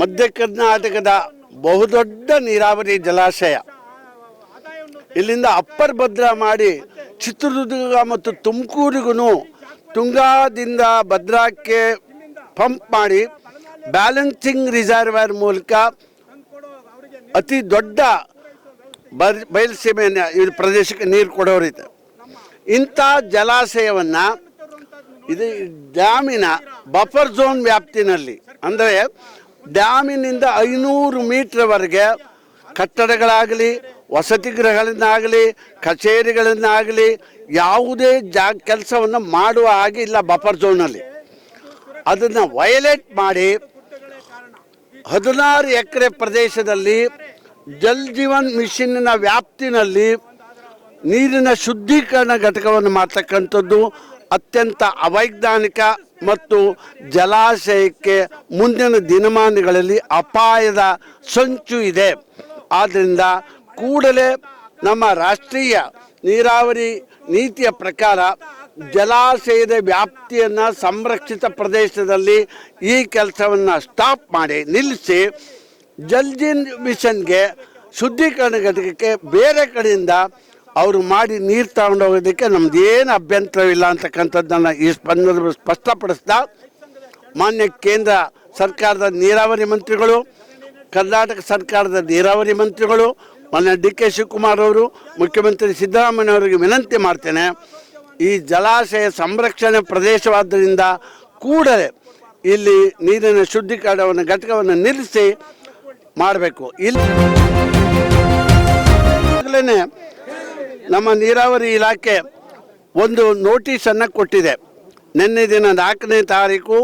ಮಧ್ಯ ಕರ್ನಾಟಕದ ಬಹುದೊಡ್ಡ ನೀರಾವರಿ ಜಲಾಶಯ. ಇಲ್ಲಿಂದ ಅಪ್ಪರ್ ಭದ್ರಾ ಮಾಡಿ ಚಿತ್ರದುರ್ಗ ಮತ್ತು ತುಮಕೂರಿಗೂ ತುಂಗಾದಿಂದ ಭದ್ರಾಕ್ಕೆ ಪಂಪ್ ಮಾಡಿ ಬ್ಯಾಲೆನ್ಸಿಂಗ್ ರಿಸರ್ವರ್ ಮೂಲಕ ಅತಿ ದೊಡ್ಡ ಬರ್ ಬಯಲುಸೀಮೆ ಇದು ಪ್ರದೇಶಕ್ಕೆ ನೀರು ಕೊಡೋರಿದೆ. ಇಂಥ ಜಲಾಶಯವನ್ನು ಇದು ಡ್ಯಾಮಿನ ಬಫರ್ ಝೋನ್ ವ್ಯಾಪ್ತಿನಲ್ಲಿ ಅಂದರೆ ಡ್ಯಾಮಿನಿಂದ ಐನೂರು ಮೀಟ್ರವರೆಗೆ ಕಟ್ಟಡಗಳಾಗಲಿ, ವಸತಿ ಗೃಹಗಳನ್ನಾಗಲಿ, ಕಚೇರಿಗಳನ್ನಾಗಲಿ ಯಾವುದೇ ಜಾ, ಕೆಲಸವನ್ನು ಮಾಡುವ ಹಾಗೆ ಇಲ್ಲ ಬಫರ್ ಝೋನಲ್ಲಿ ಅದನ್ನು ವಯಲೇಟ್ ಮಾಡಿ ಹದಿನಾರು ಎಕರೆ ಪ್ರದೇಶದಲ್ಲಿ ಜಲ್ ಜೀವನ್ ಮಿಷಿನ್ನ ವ್ಯಾಪ್ತಿನಲ್ಲಿ ನೀರಿನ ಶುದ್ಧೀಕರಣ ಘಟಕವನ್ನು ಮಾಡ್ತಕ್ಕಂಥದ್ದು ಅತ್ಯಂತ ಅವೈಜ್ಞಾನಿಕ ಮತ್ತು ಜಲಾಶಯಕ್ಕೆ ಮುಂದಿನ ದಿನಮಾನಗಳಲ್ಲಿ ಅಪಾಯದ ಸಂಚು ಇದೆ. ಆದ್ದರಿಂದ ಕೂಡಲೇ ನಮ್ಮ ರಾಷ್ಟ್ರೀಯ ನೀರಾವರಿ ನೀತಿಯ ಪ್ರಕಾರ ಜಲಾಶಯದ ವ್ಯಾಪ್ತಿಯನ್ನು ಸಂರಕ್ಷಿತ ಪ್ರದೇಶದಲ್ಲಿ ಈ ಕೆಲಸವನ್ನು ಸ್ಟಾಪ್ ಮಾಡಿ ನಿಲ್ಲಿಸಿ ಜಲ್ಜಿನ್ ಮಿಷನ್ಗೆ ಶುದ್ಧೀಕರಣ ಘಟಕಕ್ಕೆ ಬೇರೆ ಕಡೆಯಿಂದ ಅವರು ಮಾಡಿ ನೀರು ತಗೊಂಡು ಹೋಗೋದಕ್ಕೆ ನಮ್ದು ಏನು ಅಭ್ಯಂತರವಿಲ್ಲ ಅಂತಕ್ಕಂಥದ್ದನ್ನು ಈ ಸ್ಪಂದನ ಸ್ಪಷ್ಟಪಡಿಸ್ತಾ, ಮಾನ್ಯ ಕೇಂದ್ರ ಸರ್ಕಾರದ ನೀರಾವರಿ ಮಂತ್ರಿಗಳು, ಕರ್ನಾಟಕ ಸರ್ಕಾರದ ನೀರಾವರಿ ಮಂತ್ರಿಗಳು, ಮಾನ್ಯ ಡಿ ಕೆ ಶಿವಕುಮಾರ್ ಅವರು, ಮುಖ್ಯಮಂತ್ರಿ ಸಿದ್ದರಾಮಯ್ಯ ಅವರಿಗೆ ವಿನಂತಿ ಮಾಡ್ತೇನೆ, ಈ ಜಲಾಶಯ ಸಂರಕ್ಷಣೆ ಪ್ರದೇಶವಾದ್ದರಿಂದ ಕೂಡಲೇ ಇಲ್ಲಿ ನೀರಿನ ಶುದ್ಧೀಕರಣವನ್ನು, ಘಟಕವನ್ನು ನಿಲ್ಲಿಸಿ ಮಾಡಬೇಕು. ಇಲ್ಲಿ ನಮ್ಮ ನೀರಾವರಿ ಇಲಾಖೆ ಒಂದು ನೋಟಿಸನ್ನು ಕೊಟ್ಟಿದೆ. ನಿನ್ನೆ ದಿನ ನಾಲ್ಕನೇ ತಾರೀಕು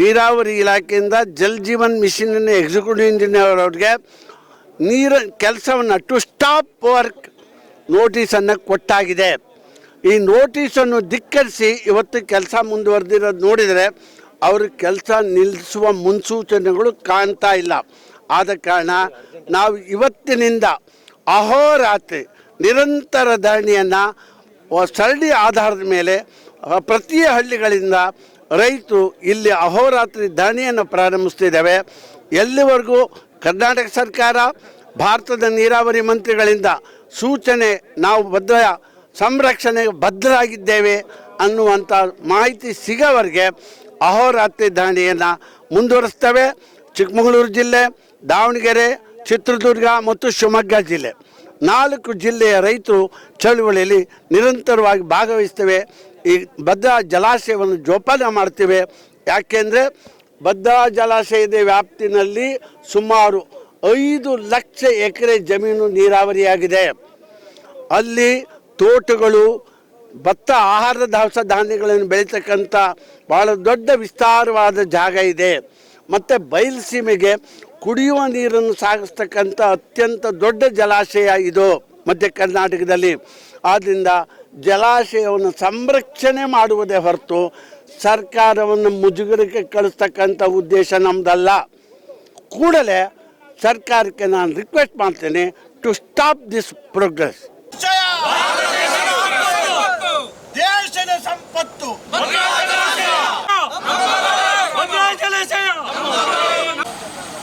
ನೀರಾವರಿ ಇಲಾಖೆಯಿಂದ ಜಲ್ ಜೀವನ್ ಮಿಷನ್ನ ಎಕ್ಸಿಕ್ಯೂಟಿವ್ ಇಂಜಿನಿಯರ್ ಅವ್ರಿಗೆ ನೀರು ಕೆಲಸವನ್ನು ಟು ಸ್ಟಾಪ್ ವರ್ಕ್ ನೋಟಿಸನ್ನು ಕೊಟ್ಟಾಗಿದೆ. ಈ ನೋಟಿಸನ್ನು ಧಿಕ್ಕರಿಸಿ ಇವತ್ತು ಕೆಲಸ ಮುಂದುವರೆದಿರೋದು ನೋಡಿದರೆ ಅವರು ಕೆಲಸ ನಿಲ್ಲಿಸುವ ಮುನ್ಸೂಚನೆಗಳು ಕಾಣ್ತಾ ಇಲ್ಲ. ಆದ ಕಾರಣ ನಾವು ಇವತ್ತಿನಿಂದ ಅಹೋರಾತ್ರಿ ನಿರಂತರ ಧರಣಿಯನ್ನು ಸರಳಿ ಆಧಾರದ ಮೇಲೆ ಪ್ರತಿ ಹಳ್ಳಿಗಳಿಂದ ರೈತರು ಇಲ್ಲಿ ಅಹೋರಾತ್ರಿ ಧರಣಿಯನ್ನು ಪ್ರಾರಂಭಿಸ್ತಿದ್ದೇವೆ. ಎಲ್ಲಿವರೆಗೂ ಕರ್ನಾಟಕ ಸರ್ಕಾರ, ಭಾರತದ ನೀರಾವರಿ ಮಂತ್ರಿಗಳಿಂದ ಸೂಚನೆ, ನಾವು ಭದ್ರ, ಸಂರಕ್ಷಣೆಗೆ ಬದ್ಧರಾಗಿದ್ದೇವೆ ಅನ್ನುವಂಥ ಮಾಹಿತಿ ಸಿಗೋವರೆಗೆ ಅಹೋರಾತ್ರಿ ಧರಣಿಯನ್ನು ಮುಂದುವರಿಸ್ತೇವೆ. ಚಿಕ್ಕಮಗಳೂರು ಜಿಲ್ಲೆ, ದಾವಣಗೆರೆ, ಚಿತ್ರದುರ್ಗ ಮತ್ತು ಶಿವಮೊಗ್ಗ ಜಿಲ್ಲೆ. ನಾಲ್ಕು ಜಿಲ್ಲೆಯ ರೈತರು ಚಳುವಳಿಯಲ್ಲಿ ನಿರಂತರವಾಗಿ ಭಾಗವಹಿಸ್ತೇವೆ. ಈ ಭದ್ರಾ ಜಲಾಶಯವನ್ನು ಜೋಪಾನ ಮಾಡ್ತೇವೆ. ಯಾಕೆಂದರೆ ಭದ್ರಾ ಜಲಾಶಯದ ವ್ಯಾಪ್ತಿನಲ್ಲಿ ಸುಮಾರು ಐದು ಲಕ್ಷ ಎಕರೆ ಜಮೀನು ನೀರಾವರಿಯಾಗಿದೆ. ಅಲ್ಲಿ ತೋಟಗಳು, ಭತ್ತ ಆಹಾರ ದವಸ ಧಾನ್ಯಗಳನ್ನು ಬೆಳೀತಕ್ಕಂಥ ಭಾಳ ದೊಡ್ಡ ವಿಸ್ತಾರವಾದ ಜಾಗ ಇದೆ. ಮತ್ತು ಬಯಲುಸೀಮೆಗೆ ಕುಡಿಯುವ ನೀರನ್ನು ಸಾಗಿಸ್ತಕ್ಕಂಥ ಅತ್ಯಂತ ದೊಡ್ಡ ಜಲಾಶಯ ಇದು ಮಧ್ಯ ಕರ್ನಾಟಕದಲ್ಲಿ. ಆದ್ದರಿಂದ ಜಲಾಶಯವನ್ನು ಸಂರಕ್ಷಣೆ ಮಾಡುವುದೇ ಹೊರತು ಸರ್ಕಾರವನ್ನು ಮುಜುಗರಕ್ಕೆ ಕಳಿಸ್ತಕ್ಕಂಥ ಉದ್ದೇಶ ನಮ್ಮದಲ್ಲ ಕೂಡಲೇ ಸರ್ಕಾರಕ್ಕೆ ನಾನು ರಿಕ್ವೆಸ್ಟ್ ಮಾಡ್ತೇನೆ ಟು ಸ್ಟಾಪ್ ದಿಸ್ ಪ್ರೋಗ್ರೆಸ್ ದೇಶದ ಸಂಪತ್ತು ಭದ್ರಾ ಜಲಾಶಯ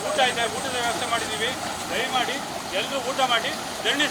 ಊಟ ಇದೆ ಊಟದ ವ್ಯವಸ್ಥೆ ಮಾಡಿದ್ದೀವಿ ದಯಮಾಡಿ ಎಲ್ಲರೂ ಊಟ ಮಾಡಿ. ಧರಣಿ